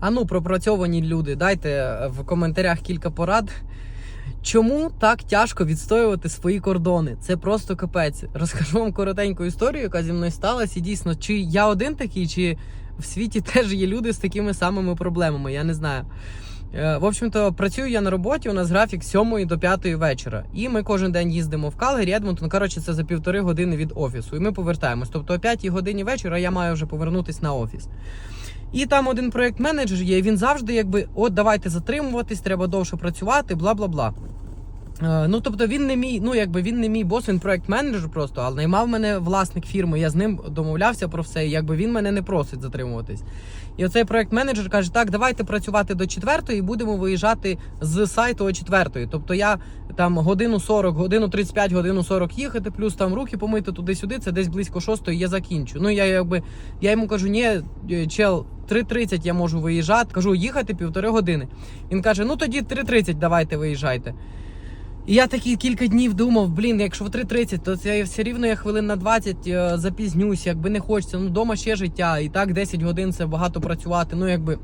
А ну, пропрацьовані люди, дайте е, в коментарях кілька порад. Чому так тяжко відстоювати свої кордони? Це просто капець. Розкажу вам коротеньку історію, яка зі мною сталася. І дійсно, чи я один такий, чи в світі теж є люди з такими самими проблемами, я не знаю. Е, В общем-то, працюю я на роботі. У нас графік з 7 до 5 вечора. І ми кожен день їздимо в Калгарі, Едмонтон. Коротше, це за півтори години від офісу. І ми повертаємось. Тобто о 5 годині вечора я маю вже повернутися на офіс. І там один проєкт менеджер є, і він завжди якби от давайте затримуватись, треба довше працювати, бла бла бла. Е, ну тобто він не мій, ну якби він не мій бос, він проєкт менеджер просто, але наймав мене власник фірми. Я з ним домовлявся про все. Якби він мене не просить затримуватись. І оцей проєкт менеджер каже: так, давайте працювати до четвертої, і будемо виїжджати з сайту о четвертої. Тобто я там годину 40, годину 35, годину 40 їхати, плюс там руки помити туди-сюди. Це десь близько шостої. Я закінчу. Ну я якби я йому кажу, ні, чел. 3.30 я можу виїжджати. Кажу, їхати півтори години. Він каже: ну тоді 3.30 давайте виїжджайте. І я такі кілька днів думав, блін, якщо в 3.30, то це все рівно я хвилин на 20 е, запізнюсь, якби не хочеться. Ну, вдома ще життя. І так 10 годин це багато працювати. Ну, якби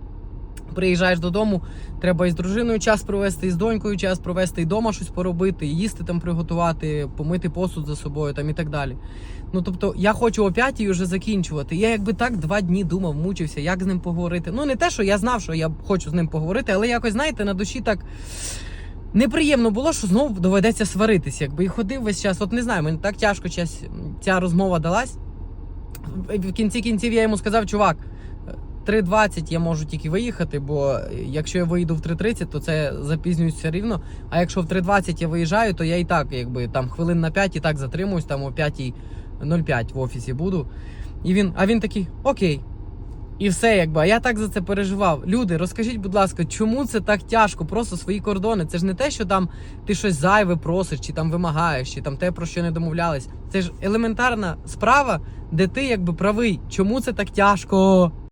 приїжджаєш додому, треба і з дружиною час провести, і з донькою час провести, і вдома щось поробити, і їсти там приготувати, помити посуд за собою там і так далі. Ну тобто я хочу о 5 вже закінчувати. Я якби так два дні думав, мучився, як з ним поговорити. Ну не те, що я знав, що я хочу з ним поговорити, але якось знаєте, на душі так. Неприємно було, що знову доведеться сваритися, якби і ходив весь час. От не знаю, мені так тяжко ця розмова далась. В кінці кінців я йому сказав, чувак, 3.20 я можу тільки виїхати, бо якщо я виїду в 3.30, то це запізнююсь все рівно. А якщо в 3.20 я виїжджаю, то я і так, якби там хвилин на 5 і так затримуюсь, там о 5.05 в офісі буду. І він, а він такий, окей. І все, якби. А я так за це переживав. Люди, розкажіть, будь ласка, чому це так тяжко? Просто свої кордони. Це ж не те, що там ти щось зайве просиш, чи там вимагаєш, чи там те, про що не домовлялись. Це ж елементарна справа, де ти якби правий. Чому це так тяжко?